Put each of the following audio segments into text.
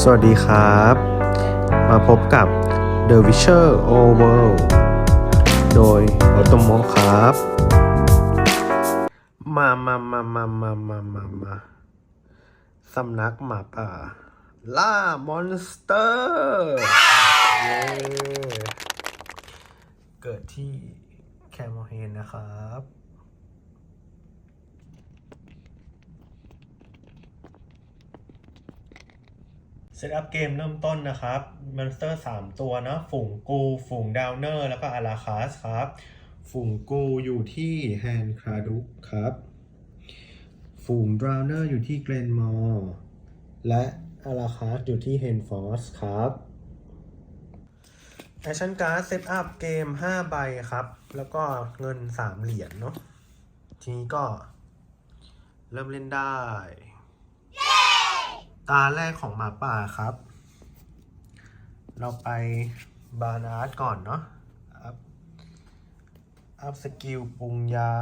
สวัสดีครับ มาพบกับ The Witcher Over โดยออโตโมครับ มามามามามามามามาสำนักหมาป่า ล่ามอนสเตอร์เกิดที่แคมเฮนนะครับ เซตอัพเกมเริ่มต้นนะครับมอนสเตอร์3ตัวนะฝูงกู ฝูงดาวเนอร์ แล้วก็อาราคาสครับ ฝูงกูอยู่ที่แฮนคราดุกครับ ฝูงดาวเนอร์อยู่ที่เกรนมอร์และอาราคาสอยู่ที่เฮนฟอสครับแอชั่นการ์ดเซตอัพเกม 5 ใบครับ แล้วก็เงิน 3 เหรียญเนาะทีนี้ก็เริ่มเล่นได้ ตาแรกของหมาป่าครับ เราไปบานาร์ดก่อนเนาะอัพอัพสกิลปรุงยา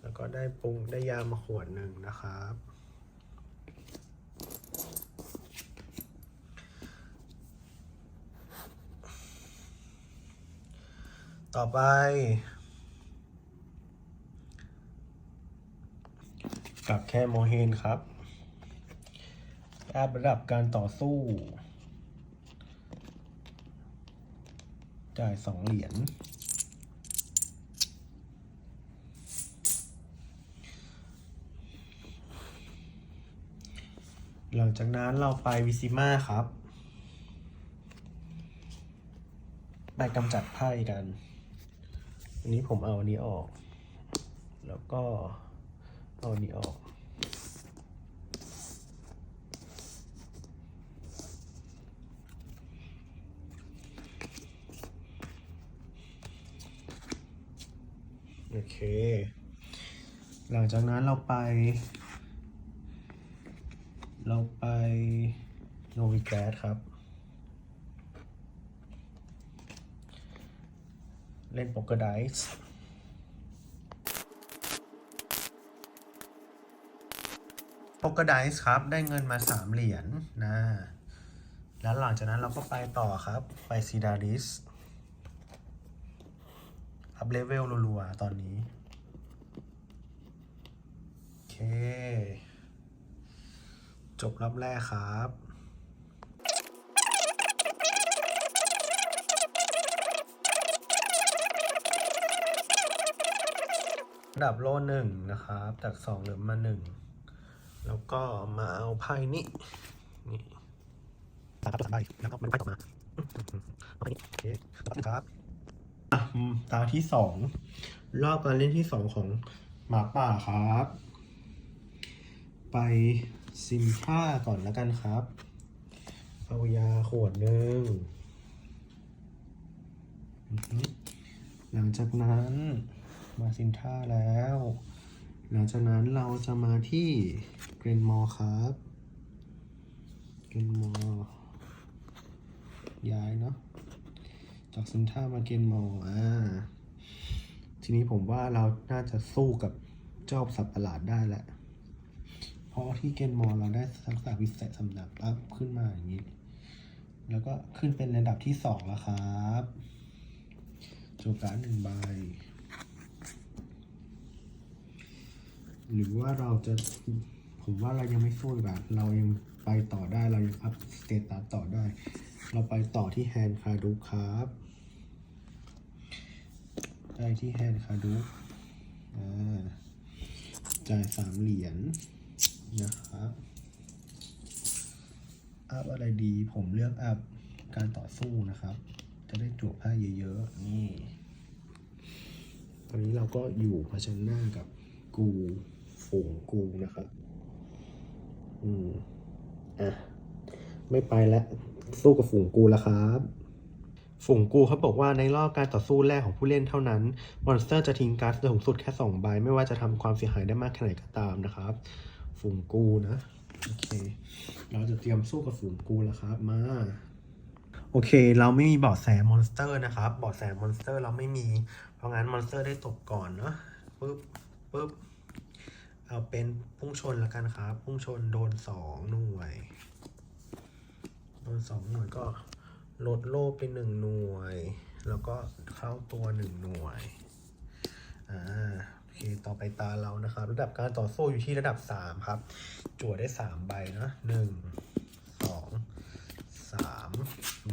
แล้วก็ได้ปรุงได้ยามาขวดหนึ่งนะครับ ต่อไป กับแค่โมเฮนครับอัพระดับการต่อสู้ จ่ายสองเหรียญ หลังจากนั้นเราไปวิซิมาครับ ไปกำจัดไพ่กัน อันนี้ผมเอาอันนี้ออก แล้วก็ เอาอันนี้ออก โอเค หลังจากนั้นเราไป เราไปโนวิแกสครับ เล่นโป๊กเกอร์ไดส์ โปกเกอร์ไดส์ครับ ได้เงินมาสามเหรียญนะ แล้วหลังจากนั้นเราก็ไปต่อครับ ไปซีดาริส อัพเลเวลรัวๆ ตอนนี้ โอเค จบรอบแรกครับระดับโลหนึ่งนะครับ จากสองเหลือมาหนึ่ง แล้วก็มาเอาไพ่นี้นี่ตาครับตัวสามใบแล้วก็มันไพ่ต่อมาเอาไปนี่โอเคต่อไปครับอะอืมตาที่สองรอบการเล่นที่สองของหมาป่าครับ ไปซิมท่าก่อนแล้วกันครับ เอายาขวดหนึ่งอือหือหลังจากนั้นมาซิมท่าแล้ว หลังจากนั้นเราจะมาที่เก รนมอครับเกรนมอย้ายเนาะจากซิมท่ามาเกรนมออ่าทีนี้ผมว่าเราน่าจะสู้กับเจ้าสัตว์ประหลาดได้แหละเพราะที่เกรนมอเราได้ทักษะพิเศษสำหรับอัพขึ้นมาอย่างนี้ แล้วก็ขึ้นเป็นระดับที่สองแล้วครับโจการ์ดหนึ่งใบหรือว่าเราจะ ผมว่าเรายังไม่สู้แบบเรายังไปต่อได้เรายังอัพสเตตัสต่อได้ เราไปต่อที่แฮนด์คาดูครับได้ที่แฮนด์คาดูจ่ายสามเหรียญนะครับอัพอะไรดีผมเลือกอัพการต่อสู้นะครับ จะได้จวบผ้าเยอะๆนี่ตอนนี้เราก็อยู่เผชิญหน้ากับกูฝูงกูนะครับ อืม อะ ไม่ไปแล้ว สู้กับฝูงกูแล้วครับฝูงกูเขาบอกว่าในรอบการต่อสู้แรกของผู้เล่นเท่านั้น มอนสเตอร์จะทิ้งการ์ดสูงสุดแค่2ใบ ไม่ว่าจะทำความเสียหายได้มากแค่ไหนก็ตามนะครับ ฝูงกูนะ โอเค เราจะเตรียมสู้กับฝูงกูแล้วครับ มา โอเค เราไม่มีบาะแสมอนสเตอร์นะครับบาะแสมอนสเตอร์เราไม่มี เพราะงั้นมอนสเตอร์ได้ตกก่อนเนาะปึ๊บปึ๊บ เอาเป็นพุ่งชนแล้วกันครับ พุ่งชนโดนสองหน่วย โดนสองหน่วยก็ลดโล่ไปหนึ่งหน่วย แล้วก็เข้าตัวหนึ่งหน่วย อ่าโอเค ต่อไปตาเรานะครับ ระดับการต่อสู้อยู่ที่ระดับสามครับ จั่วได้สามใบนะหนึ่งสองสาม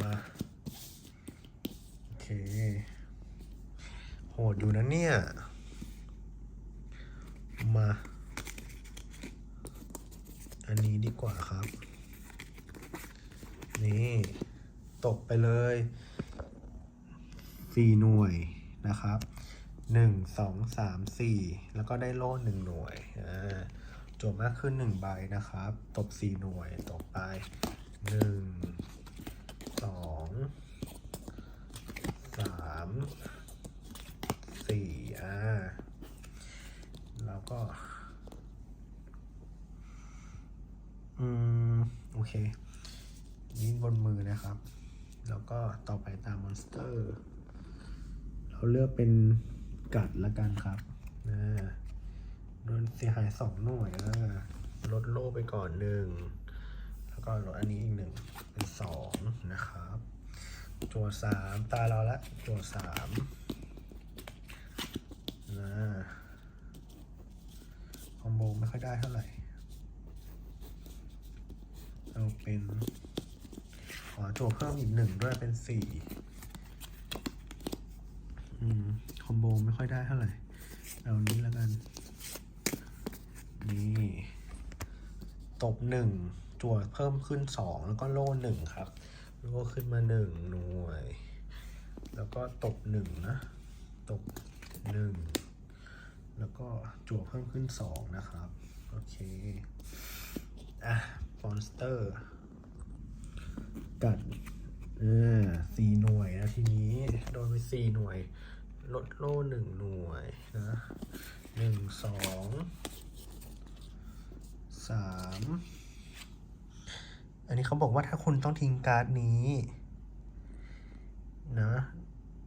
มาโอเค โหดอยู่นะเนี่ย มา อันนี้ดีกว่าครับ นี่ ตกไปเลยสี่หน่วยนะครับหนึ่งสองสามสี่แล้วก็ได้โล่หนึ่งหน่วยจบมากขึ้นหนึ่งใบนะครับ ตบสี่หน่วยตกไปหนึ่งสองสามสี่อ่าแล้วก็ อืม โอ เคยิงบนมือนะครับ แล้วก็ต่อไปตามมอนสเตอร์ เราเลือกเป็นกัดละกันครับนะโดนเสียหายสองหน่วยนะลดโล่ไปก่อนหนึ่ง แล้วก็ลดอันนี้อีกหนึ่งเป็นสองนะครับ จั่วสามตาเราละจั่วสามนะคอมโบไม่ค่อยได้เท่าไหร่ เป็นขอโจทย์เพิ่มอีกหนึ่งด้วยเป็นสี่อืม คอมโบไม่ค่อยได้เท่าไหร่ เอานี้แล้วกัน นี่ ตบหนึ่งจั่วเพิ่มขึ้นสองแล้วก็โล่หนึ่งครับ โล่ขึ้นมาหนึ่งหน่วย แล้วก็ตบหนึ่งนะ ตบหนึ่งแล้วก็จั่วเพิ่มขึ้นสองนะครับ โอเค อะฟอนสเตอร์ กัดเออสี่หน่วยนะทีนี้ โดนไปสี่หน่วย ลดโล่หนึ่งหน่วยนะหนึ่งสองสามอันนี้เขาบอกว่าถ้าคุณต้องทิ้งการ์ดนี้ นะ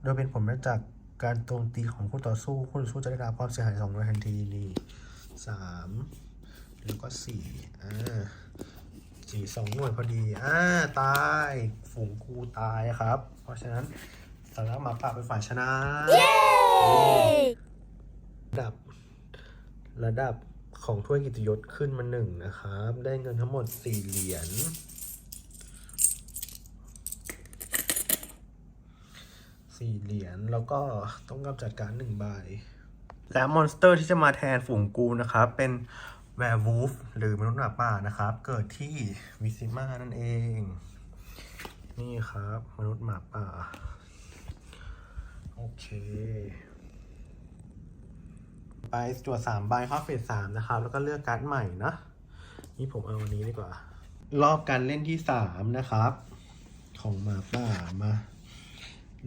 โดยเป็นผลมาจากการโจมตีของคู่ต่อสู้คู่ต่อสู้จะได้รับความเสียหายสองหน่วยทันทีนี่สามแล้วก็สี่อ่า สี่สองหน่วยพอดี อ่า ตาย ฝูงกูตายครับ เพราะฉะนั้นสำนักหมาป่าเป็นฝ่ายชนะ ระดับ ระดับของถ้วยกิตติยศขึ้นมาหนึ่งนะครับ ได้เงินทั้งหมดสี่เหรียญ สี่เหรียญ แล้วก็ต้องกำจัดการหนึ่งใบ และมอนสเตอร์ที่จะมาแทนฝูงกูนะครับ เป็น แวร์วูฟหรือมนุษย์หมาป่านะครับ เกิดที่วิซิมานั่นเอง นี่ครับ มนุษย์หมาป่า โอเคไปจั่วสามใบเข้าเฟสสามนะครับ แล้วก็เลือกการ์ดใหม่นะ นี่ผมเอาวันนี้ดีกว่า รอบการเล่นที่สามนะครับ ของหมาป่ามา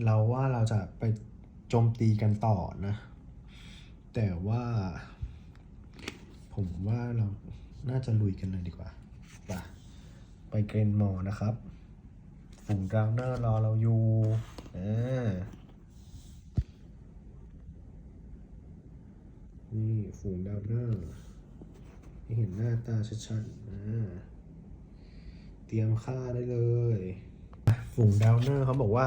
เราว่าเราจะไปโจมตีกันต่อนะ แต่ว่า ผมว่าเราน่าจะลุยกันเลยดีกว่าไปไปเกรนมอร์นะครับฝูงดราวเนอร์รอเราอยู่อ่านี่ฝูงดาวเนอร์ให้เห็นหน้าตาชัดๆอ่าเตรียมฆ่าได้เลย ฝูงดาวเนอร์เขาบอกว่า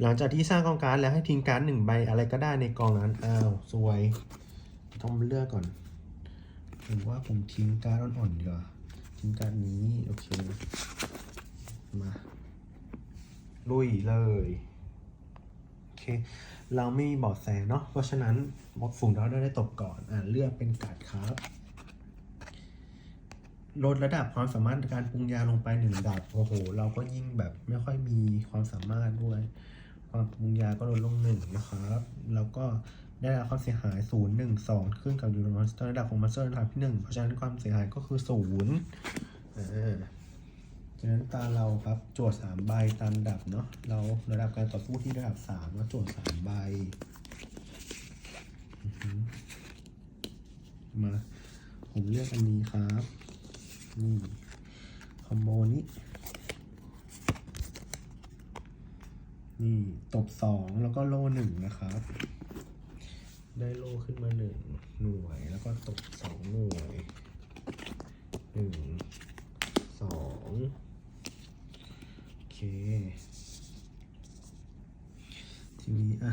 หลังจากที่สร้างกองการแล้วให้ทิ้งการ์ดหนึ่งใบอะไรก็ได้ในกองนั้น อ้าว สวย ต้องเลือกก่อน ผมว่าผมทิ้งการอ่อนๆดีกว่าทิ้งการนี้ โอเค มา ลุยเลย โอเค เราไม่มีเบาะแสเนาะเพราะฉะนั้นบอฝูงเราได้ตบก่อน อ่าเลือกเป็นการ์ดครับลดระดับความสามารถการปรุงยาลงไปหนึ่งระดับโอ้โห เราก็ยิ่งแบบไม่ค่อยมีความสามารถด้วย ความปรุงยาก็ลดลงหนึ่งนะครับ แล้วก็ ได้รับความเสียหายศูนย์หนึ่งสองขึ้นกับยูโรมอนสเตอร์ระดับของมอนสเตอร์ระดับที่หนึ่งเพราะฉะนั้นความเสียหายก็คือศูนย์อ่าฉะนั้นตาเราครับโจทย์สามใบตามระดับเนาะเราระดับการต่อสู้ที่ระดับสามแล้วโจทย์สามใบมาผมเลือกอันนี้ครับนี่คอมโบนี้นี่ตบสองแล้วก็โลหนึ่งนะครับ ได้โล่ขึ้นมาหนึ่งหน่วย แล้วก็ตกสองหน่วยหนึ่งสองโอเค ทีนี้อะ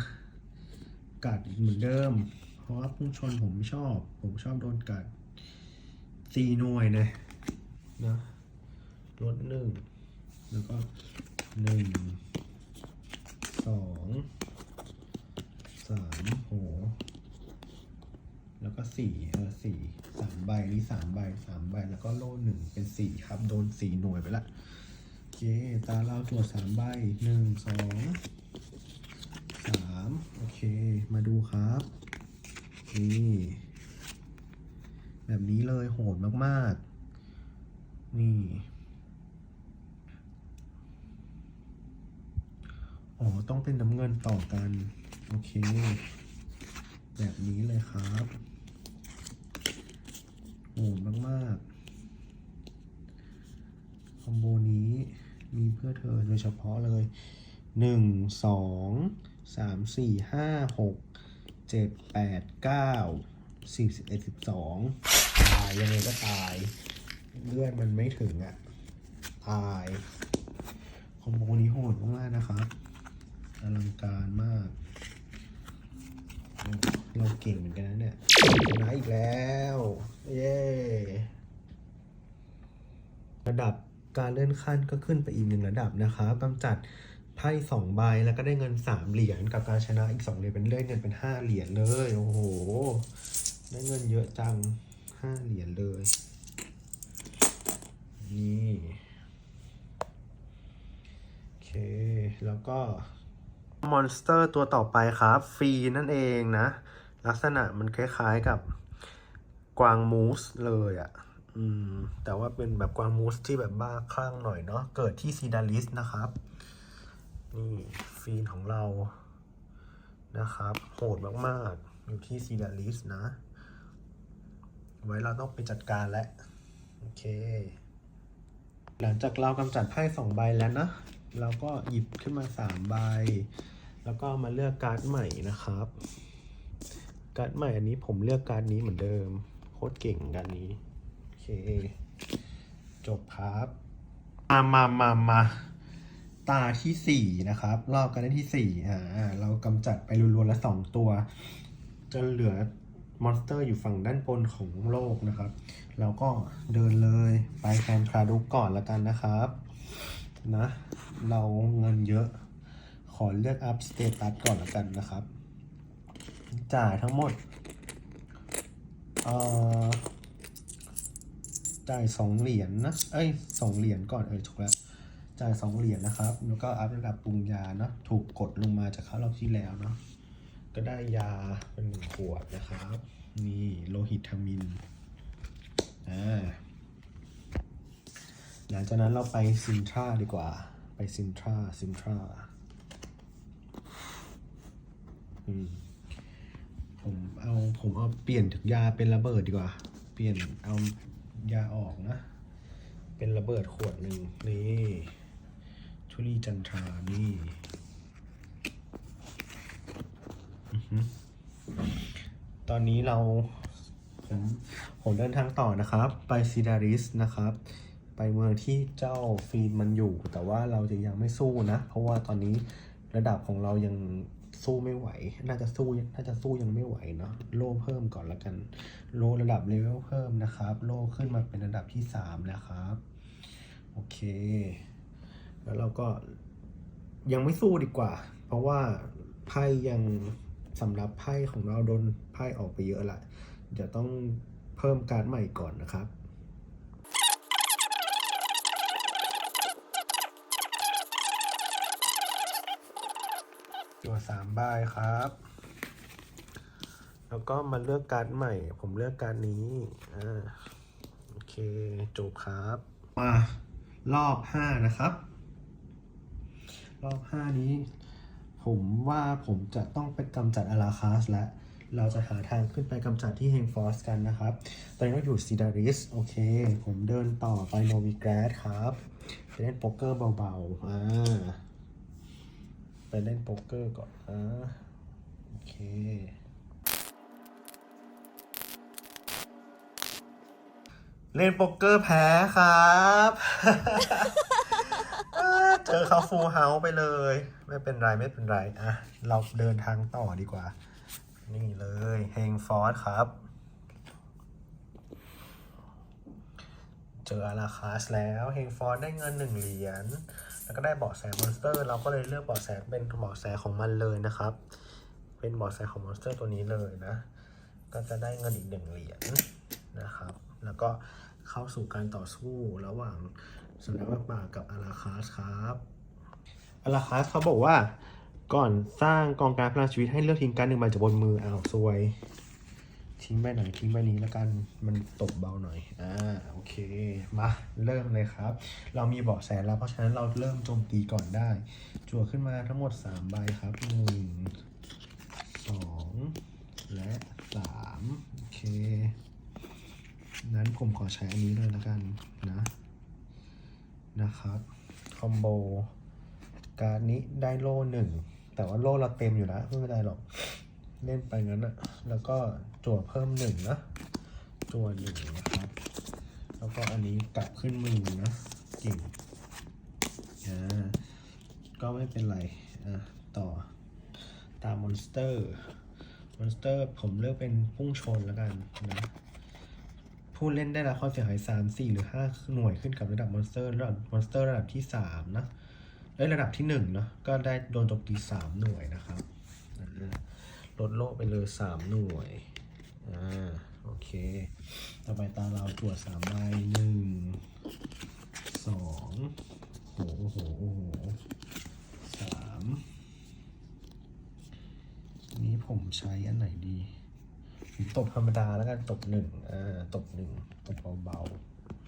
กัดเหมือนเดิม เพราะว่าพุ่งชนผมไม่ชอบ ผมชอบโดนกัดสี่หน่วยนะนะลดหนึ่งแล้วก็หนึ่งสองสามโห แล้วก็ สี่เออสี่สามใบนี่สามใบสามใบแล้วก็โล่หนึ่งเป็นสี่ครับ โดนสี่หน่วยไปละโอเคตาเราตรวจสามใบหนึ่งสองสามโอเค มาดูครับนี่แบบนี้เลยโหดมากๆ นี่อ๋อต้องเป็นน้ำเงินต่อกัน โอเค แบบนี้เลยครับ ดมากๆ คอมโบนี้มีเพื่อเธอโดยเฉพาะเลยหนึ่งสองสามสี่ห้าหกเจ็ดแปดเก้าสิบสิบเอ็ดสิบสองตายยังไงก็ตาย เลือดมันไม่ถึงอะตาย คอมโบนี้โหดมากๆนะครับอลังการมาก เราเก่งเหมือนกันนะเนี่ยชนะอีกแล้ว เย้ ระดับการเลื่อนขั้นก็ขึ้นไปอีกหนึ่งระดับนะครับกำจัดไพ่สองใบแล้วก็ได้เงินสามเหรียญกับการชนะอีกสองเหรียญเป็นเลื่อนเงินเป็นห้าเหรียญเลย โอ้โห ได้เงินเยอะจังห้าเหรียญเลย นี่ โอเค แล้วก็ มอนสเตอร์ตัวต่อไปครับฟรีนั่นเองนะ ลักษณะมันคล้ายๆกับกวางมูสเลยอะ่ะอืมแต่ว่าเป็นแบบกวางมูสที่แบบบ้าคลั่งหน่อยเนาะเกิดที่ซีดาริสนะครับ นี่ฟีนของเรานะครับ โหดมากๆ อยู่ที่ซีดาริสนะ ไว้เราต้องไปจัดการแล้วโอเค หลังจากเรากำจัดไพ่สองใบแล้วนะ เราก็หยิบขึ้นมาสามใบ แล้วก็มาเลือกการ์ดใหม่นะครับ การ์ดใหม่อันนี้ผมเลือกการ์ดนี้เหมือนเดิม โคตรเก่งการ์ดนี้ โอเค จบครับมามามามาตาที่สี่นะครับ รอบการเล่นที่สี่อ่า เรากำจัดไปรวมๆแล้วสองตัว จะเหลือมอนสเตอร์อยู่ฝั่งด้านบนของโลกนะครับ เราก็เดินเลยไปแคนคาดุก่อนละกันนะครับ นะ เราเงินเยอะ อเลือกอัพสเตตัสก่อนละกันนะครับ จ่ายทั้งหมดเอ่อจ่ายสองเหรียญนะเอ้ยสองเหรียญก่อนเออถูกแล้วจ่ายสองเหรียญนะครับ แล้วก็อัพระดับปรุงยาเนาะถูกกดลงมาจากคราวที่แล้วเนาะก็ได้ยาเป็นหนึ่งขวดนะครับ นี่โลหิตามินอ่าหลังจากนั้นเราไปซินทราดีกว่า ไปซินทราซินทรา ผมเอาผมเอาเปลี่ยนจากยาเป็นระเบิดดีกว่า เปลี่ยนเอายาออกนะ เป็นระเบิดขวดหนึ่งนี่ชุลีจันทรานี่ตอนนี้เราผมผมเดินทางต่อนะครับ ไปซิดาริสนะครับ ไปเมืองที่เจ้าฟีนมันอยู่ แต่ว่าเราจะยังไม่สู้นะ เพราะว่าตอนนี้ระดับของเรายัง สู้ไม่ไหว น่าจะสู้ น่าจะสู้ยังไม่ไหวเนาะ โล่เพิ่มก่อนละกัน โล่ระดับเลเวลเพิ่มนะครับ โล่ขึ้นมาเป็นระดับที่สามแล้วครับ โอเค แล้วเราก็ยังไม่สู้ดีกว่า เพราะว่าไพ่ยังสำหรับไพ่ของเราโดนไพ่ออกไปเยอะละเดี๋ยวต้องเพิ่มการ์ดใหม่ก่อนนะครับ ตัวสามใบครับ แล้วก็มาเลือกการ์ดใหม่ ผมเลือกการ์ดนี้อ่าโอเคจบครับ มารอบห้านะครับ รอบห้านี้ ผมว่าผมจะต้องไปกำจัดอาราคาสแล้วเราจะหาทางขึ้นไปกำจัดที่เฮงฟอสกันนะครับ ตอนนี้เราอยู่ซิดาริส โอเค ผมเดินต่อไปโนวิแกรสครับเล่นโป๊กเกอร์เบาๆ อ่า ไปเล่นโป๊กเกอร์ก่อนนะโอเคเล่นโป๊กเกอร์แพ้ครับ เจอเขาฟูลเฮาไปเลย ไม่เป็นไรไม่เป็นไร อะ เราเดินทางต่อดีกว่า นี่เลยเฮงฟอร์สครับ เจออาราคาสแล้วเฮงฟอร์สได้เงินหนึ่งเหรียญ แล้วก็ได้เบาะแสมอนสเตอร์เราก็เลยเลือกเบาะแสเป็นเบาะแสของมันเลยนะครับ เป็นเบาะแสของมอนสเตอร์ตัวนี้เลยนะ ก็จะได้เงินอีกหนึ่งเหรียญนะครับ แล้วก็เข้าสู่การต่อสู้ระหว่างสำนักวัดป่ากับอาราคาสครับอาราคาสเขาบอกว่าก่อนสร้างกองการพลังชีวิตให้เลือกทิ้งการหนึ่งใบจากบนมืออ้าวซวย ทิ้งใบไหนทิ้งใบนี้แล้วกันมันตกเบาหน่อยอ่าโอเคมาเริ่มเลยครับ เรามีเบาะแสแล้วเพราะฉะนั้นเราเริ่มโจมตีก่อนได้ จั่วขึ้นมาทั้งหมด3ใบครับหนึ่งสองและสามโอเคนั้นผมขอใช้อันนี้เลยแล้วกันนะนะครับคอมโบการนี้ได้โล่หนึ่งแต่ว่าโล่เราเต็มอยู่แล้วไม่เป็นไรหรอก เล่นไปงั้นอะแล้วก็จั่วเพิ่มหนึ่งนะจั่วหนึ่งนะครับ แล้วก็อันนี้กลับขึ้นมือนะเก่งอ่าก็ไม่เป็นไรอะต่อตามมอนสเตอร์มอนสเตอร์ผมเลือกเป็นพุ่งชนแล้วกันนะผู้เล่นได้รับความเสียหาย 3 4 หรือ 5 หน่วยขึ้นกับระดับมอนสเตอร์ระดับมอนสเตอร์ระดับที่ 3 นะเอ้ยระดับที่1เนาะก็ได้โดนโจมตี 3 หน่วยนะครับอ่า ลดโลกไปเลย 3 หน่วย อ่า โอเค ต่อไปตาเราตรวจ3ใบหนึ่งสองโอ้โหโอ้โหสามนี้ผมใช้อันไหนดีผมตบธรรมดาแล้วกันตบหนึ่งอ่า ตบหนึ่งตบเบา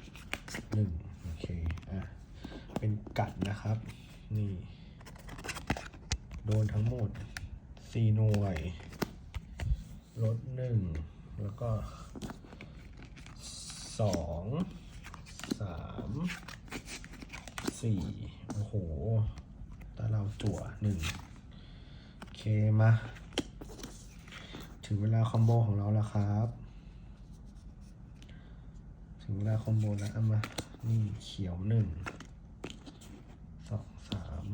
ๆหนึ่งโอเค อะ เป็นกัดนะครับ นี่ โดนทั้งหมด สี่หน่วย ลดหนึ่งแล้วก็สองสามสี่โอ้โหตาเราจั่วหนึ่งโอเคมา ถึงเวลาคอมโบของเราแล้วครับ ถึงเวลาคอมโบแล้วเอามา นี่เขียวหนึ่งสองสาม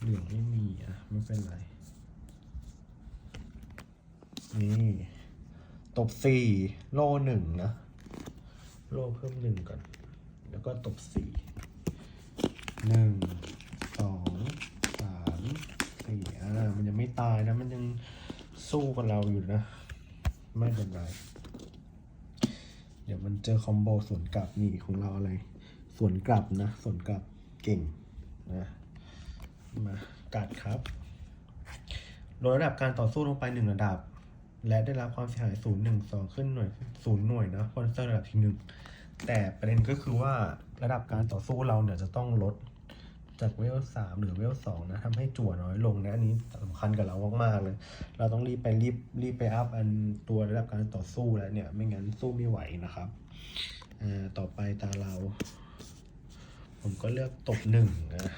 เหลืองไม่มีอะ ไม่เป็นไร นี่ ตบสี่โล่หนึ่งนะ โล่เพิ่มหนึ่งก่อน แล้วก็ตบสี่หนึ่งสองสามสี่อ่ามันยังไม่ตายนะ มันยังสู้กับเราอยู่นะ ไม่เป็นไร เดี๋ยวมันเจอคอมโบสวนกลับนี่ของเราอะไรสวนกลับนะสวนกลับเก่งนะมากัดครับโดยระดับการต่อสู้ลงไปหนึ่งระดับ และได้รับความเสียหายศูนย์หนึ่งสองขึ้นหน่วยศูนย์หน่วยนะคอนเซอร์ระดับที่หนึ่งแต่ประเด็นก็คือว่าระดับการต่อสู้เราเนี่ยจะต้องลดจากเวลสามหรือเวลสองนะทำให้จั่วน้อยลงนะอันนี้สำคัญกับเรามากๆเลย เราต้องรีบไปรีบรีบไปอัพอันตัวระดับการต่อสู้แล้วเนี่ยไม่งั้นสู้ไม่ไหวนะครับอ่าต่อไปตาเรา ผมก็เลือกตบหนึ่งนะ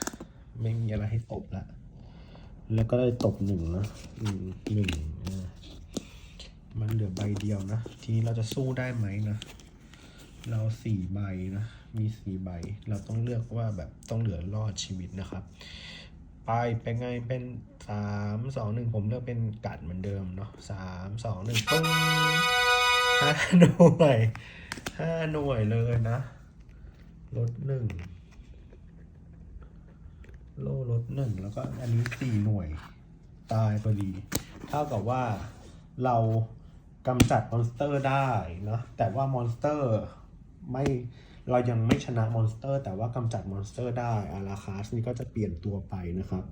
ไม่มีอะไรให้ตบละแล้วก็ได้ตบหนึ่งนะหนึ่งอ่า มันเหลือใบเดียวนะ ทีนี้เราจะสู้ได้ไหมนะ เราสี่ใบนะ มีสี่ใบ เราต้องเลือกว่าแบบต้องเหลือรอดชีวิตนะครับ ไปเป็นไงเป็นสามสองหนึ่งผมเลือกเป็นกัดเหมือนเดิมเนาะสามสองหนึ่งปึ้งห้าหน่วยห้าหน่วยเลยนะลดหนึ่งโล่ลดหนึ่งแล้วก็อันนี้สี่หน่วยตายพอดี เท่ากับว่าเรา กำจัดมอนสเตอร์ได้เนะแต่ว่ามอนสเตอร์ไม่เรายังไม่ชนะมอนสเตอร์ แต่ว่ากำจัดมอนสเตอร์ได้อาราคาสนี่ก็จะเปลี่ยนตัวไปนะครับ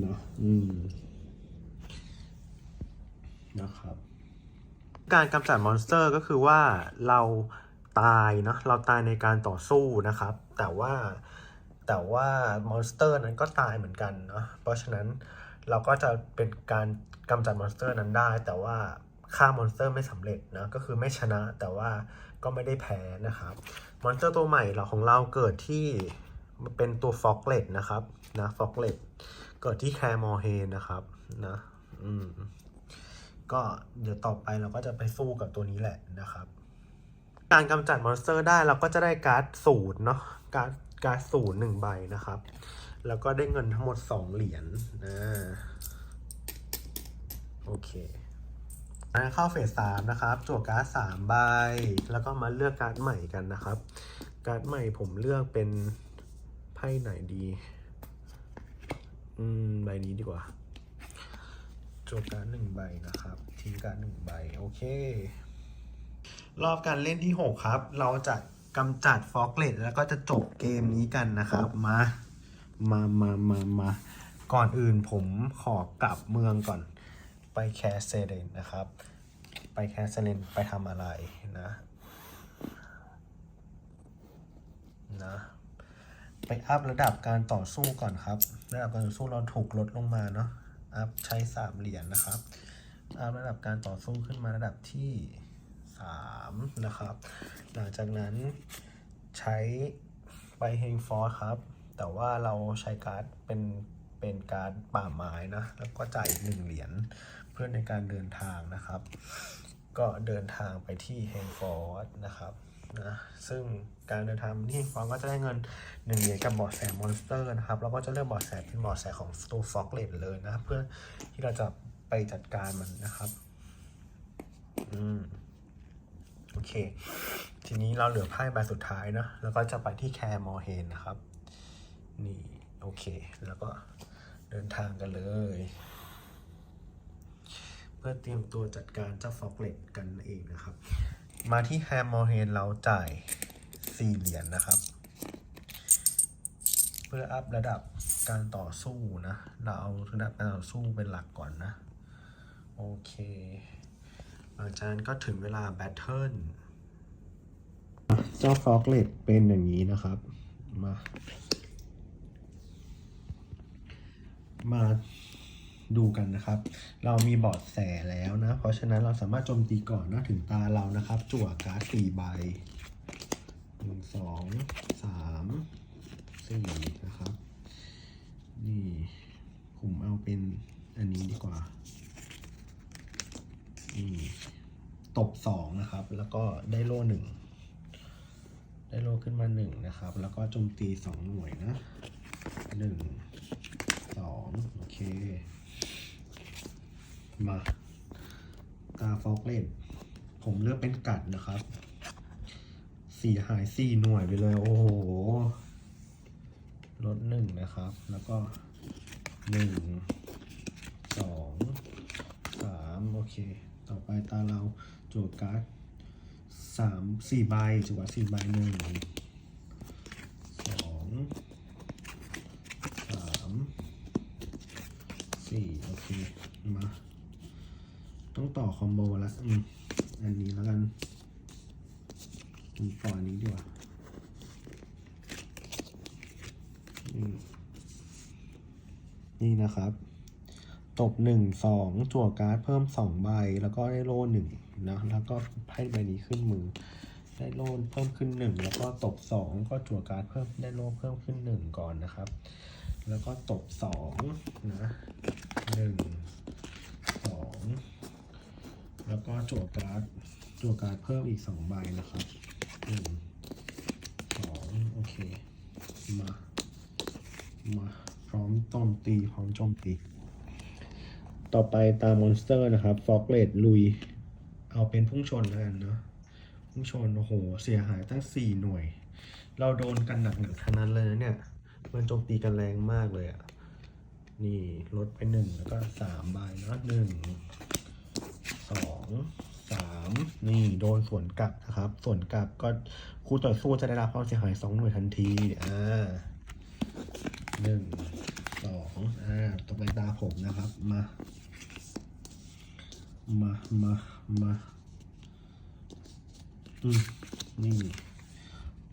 เนอะอืมนะครับการกำจัดมอนสเตอร์ก็คือว่าเราตายเนาะเราตายในการต่อสู้นะครับ แต่ว่าแต่ว่ามอนสเตอร์นั้นก็ตายเหมือนกันเนาะเพราะฉะนั้นเราก็จะเป็นการกำจัดมอนสเตอร์นั้นได้ แต่ว่า ฆ่ามอนสเตอร์ไม่สำเร็จนะก็คือไม่ชนะแต่ว่าก็ไม่ได้แพ้นะครับมอนสเตอร์ตัวใหม่เราของเราเกิดที่เป็นตัวฟอกเลตนะครับนะฟอกเลตเกิดที่แคร์มอร์เฮนนะครับนะอืมก็เดี๋ยวต่อไปเราก็จะไปสู้กับตัวนี้แหละนะครับ การกำจัดมอนสเตอร์ได้เราก็จะได้การ์ดศูนย์เนาะการ์ดการ์ดศูนย์หนึ่งใบนะครับ แล้วก็ได้เงินทั้งหมดสองเหรียญนะโอเค เข้าเฟสสามนะครับจั่วการ์ดสามใบ แล้วก็มาเลือกการ์ดใหม่กันนะครับ การ์ดใหม่ผมเลือกเป็นไพ่ไหนดี อืมใบนี้ดีกว่าจั่วการ์ดหนึ่งใบนะครับทิ้งการ์ดหนึ่งใบโอเค รอบการเล่นที่ 6 ครับ เราจะกำจัดฟอกเลตแล้วก็จะจบเกมนี้กันนะครับมามามามามาก่อนอื่นผมขอกลับเมืองก่อน ไปแคสเซเรนนะครับ ไปแคสเซเรนไปทำอะไรนะนะไปอัพระดับการต่อสู้ก่อนครับ ระดับการต่อสู้เราถูกลดลงมาเนาะอัพใช้สามเหรียญนะครับอัพระดับการต่อสู้ขึ้นมาระดับที่สามนะครับ หลังจากนั้นใช้ไปเฮงฟอร์ครับ แต่ว่าเราใช้การ์ดเป็นเป็นการ์ดป่าไม้นะ แล้วก็จ่ายหนึ่งเหรียญ เพื่อในการเดินทางนะครับ ก็เดินทางไปที่เฮงฟอร์นะครับนะซึ่งการเดินทางที่เฮงฟอร์ก็จะได้เงินหนึ่งเหรียญกับบอดแสมอนสเตอร์นะครับแล้วก็จะเลือกบอดแสเป็นบอดแสของตัวฟอกเลตเลยนะเพื่อที่เราจะไปจัดการมันนะครับอืมโอเค ทีนี้เราเหลือไพ่ใบสุดท้ายนะแล้วก็จะไปที่แคร์มอร์เฮนนะครับ นี่ โอเค แล้วก็เดินทางกันเลย พื่อเตรียมตัวจัดการเจ้าฟอกเลตกันเองนะครับ มาที่แฮมมอร์เฮนเราจ่ายสี่เหรียญนะครับ เพื่ออัพระดับการต่อสู้นะ เราเอาระดับการต่อสู้เป็นหลักก่อนนะ โอเคหลังจากนั้นก็ถึงเวลาแบทเทิลเจ้าฟอกเลตเป็นอย่างนี้นะครับ มา มา ดูกันนะครับ เรามีบอร์ดแสแล้วนะ เพราะฉะนั้นเราสามารถโจมตีก่อนนะถึงตาเรานะครับ จั่วการ์ดสี่ใบหนึ่งสองสามสี่นะครับ นี่ผมเอาเป็นอันนี้ดีกว่านี่ตบสองนะครับ แล้วก็ได้โล่หนึ่งได้โลขึ้นมาหนึ่งนะครับ แล้วก็โจมตีสองหน่วยนะหนึ่งสองโอเค มาตาฟอกเลนผมเลือกเป็นกัดนะครับ สี่หายสี่หน่วยไปเลย โอ้โห ลดหนึ่งนะครับ แล้วก็หนึ่งสองสามโอเค ต่อไปตาเราจั่วการ์ดสามสี่ใบจั่วสี่ใบหนึ่งสองสามสี่โอเค มา ต้องต่อคอมโบละอืมอันนี้แล้วกันผมต่ออันนี้ดีกว่านี่นะครับ ตบหนึ่งสองจั่วการ์ดเพิ่มสองใบ แล้วก็ได้โล่หนึ่งนะ แล้วก็ไพ่ใบนี้ขึ้นมือ ได้โล่เพิ่มขึ้นหนึ่งแล้วก็ตบสองก็จั่วการ์ดเพิ่มได้โล่เพิ่มขึ้นหนึ่งก่อนนะครับ แล้วก็ตบสองนะหนึ่งสอง แล้วก็จั่วการ์ดจั่วการ์ดเพิ่มอีกสองใบนะครับหนึ่งสองโอเค มา มาพร้อมโจมตี พร้อมโจมตี ต่อไปตามมอนสเตอร์นะครับฟอกเลดลุย เอาเป็นพุ่งชนแล้วกันเนาะพุ่งชน โอ้โห เสียหายตั้งสี่หน่วย เราโดนกันหนักๆทั้งนั้นเลยนะเนี่ย มันโจมตีกันแรงมากเลยอะ่ะ นี่ลดไปหนึ่งแล้วก็สามใบนะหนึ่ง องสามนี่โดนส่วนกลับนะครับ ส่วนกลับก็คู่ต่อสู้จะได้รับความเสียหายสองหน่วยทันทีอ่าหนึ่งสองอ่าต่อไปตาผมนะครับมามามามาอืมนี่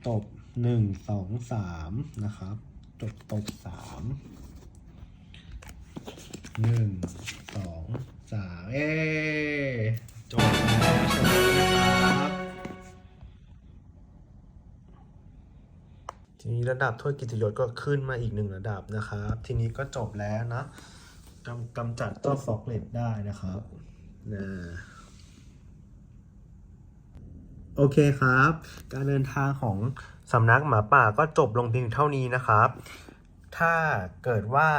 ตบหนึ่งสองสามนะครับ จบตบสามหนึ่งสอง สามเอจบแล้วนะครับ ทีนี้ระดับถ้วยกิตยศก็ขึ้นมาอีกหนึ่งระดับนะครับ ทีนี้ก็จบแล้วนะกำกำจัดเจ้าฟอกเลตได้นะครับนะโอเคครับ การเดินทางของสำนักหมาป่าก็จบลงเพียงเท่านี้นะครับ ถ้าเกิดว่า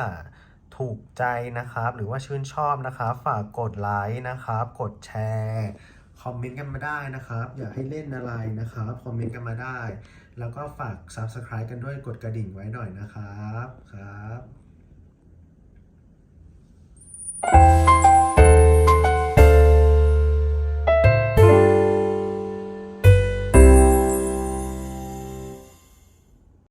ถูกใจนะครับ หรือว่าชื่นชอบนะครับ ฝากกดไลค์นะครับ กดแชร์คอมเมนต์กันมาได้นะครับ อยากให้เล่นอะไรนะครับคอมเมนต์กันมาได้ แล้วก็ฝาก Subscribe กันด้วยกดกระดิ่งไว้หน่อยนะครับครับ